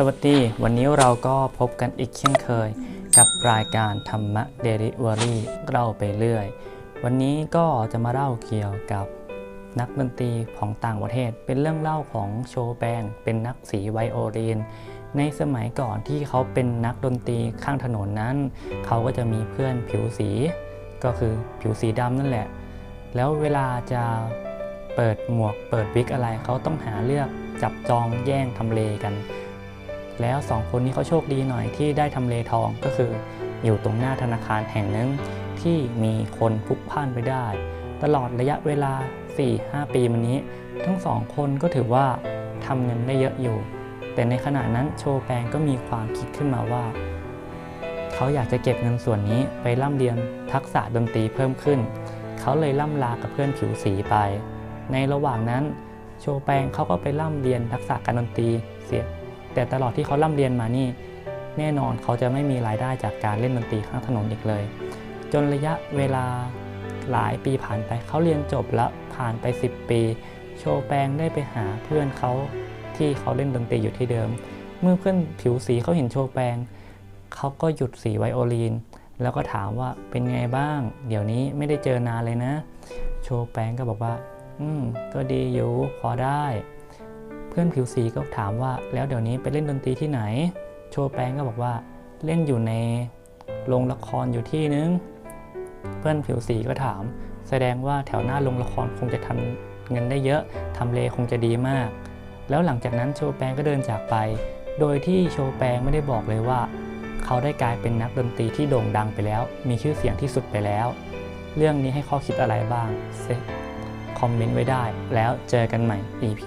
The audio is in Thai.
สวัสดี วันนี้เราก็พบกันอีกเช่นเคย กับรายการธรรมะเดลิเวอรี่เล่าไปเรื่อย วันนี้ก็จะมาเล่าเกี่ยวกับนักดนตรีของต่างประเทศ เป็นเรื่องเล่าของโชแปงเป็นนักสีไวโอลินในสมัยก่อนที่เขาเป็นนักดนตรีข้างถนนนั้น เขาก็จะมีเพื่อนผิวสี ก็คือผิวสีดำนั่นแหละ แล้วเวลาจะเปิดหมวกเปิดวิกอะไรเขาต้องหาเลือกจับจองแย่งทำเลกัน แล้วสองคนนี้เขาโชคดีหน่อยที่ได้ทำเลทองก็คือ อยู่ตรงหน้าธนาคารแห่งหนึ่งที่มีคนพลุกพ่านไปได้ ตลอดระยะเวลา 4-5 ปีมานี้ ทั้งสองคนก็ถือว่าทำเงินได้เยอะอยู่ แต่ในขณะนั้นโชแปงก็มีความคิดขึ้นมาว่า เขาอยากจะเก็บเงินส่วนนี้ไปร่ำเรียนทักษะดนตรีเพิ่มขึ้น เขาเลยล่ำลากับเพื่อนผิวสีไป ในระหว่างนั้นโชแปงเขาก็ไปร่ำเรียนทักษะการดนตรีเสีย แต่ตลอดที่เขาร่ำเรียนมานี่ แน่นอนเขาจะไม่มีรายได้จากการเล่นดนตรีข้างถนนอีกเลย จนระยะเวลาหลายปีผ่านไปเขาเรียนจบแล้วผ่านไป 10 ปี โชแปงได้ไปหาเพื่อนเขาที่เขาเล่นดนตรีอยู่ที่เดิม เมื่อเพื่อนผิวสีเขาเห็นโชแปงเขาก็หยุดสีไวโอลินแล้วก็ถามว่าเป็นไงบ้าง เดี๋ยวนี้ไม่ได้เจอนานเลยนะ โชแปงก็บอกว่า อืมก็ดีอยู่พอได้ เพื่อนผิวสีก็ถามว่าแล้วเดี๋ยวนี้ไปเล่นดนตรีที่ไหน โชแปงก็บอกว่าเล่นอยู่ในโรงละครอยู่ที่นึง เพื่อนผิวสีก็ถาม แสดงว่าแถวหน้าโรงละครคงจะทำเงินได้เยอะทำเลคงจะดีมาก แล้วหลังจากนั้นโชแปงก็เดินจากไป โดยที่โชแปงไม่ได้บอกเลยว่า เขาได้กลายเป็นนักดนตรีที่โด่งดังไปแล้ว มีชื่อเสียงที่สุดไปแล้ว เรื่องนี้ให้ข้อคิดอะไรบ้างเซคอมเมนต์ไว้ได้ แล้วเจอกันใหม่ EP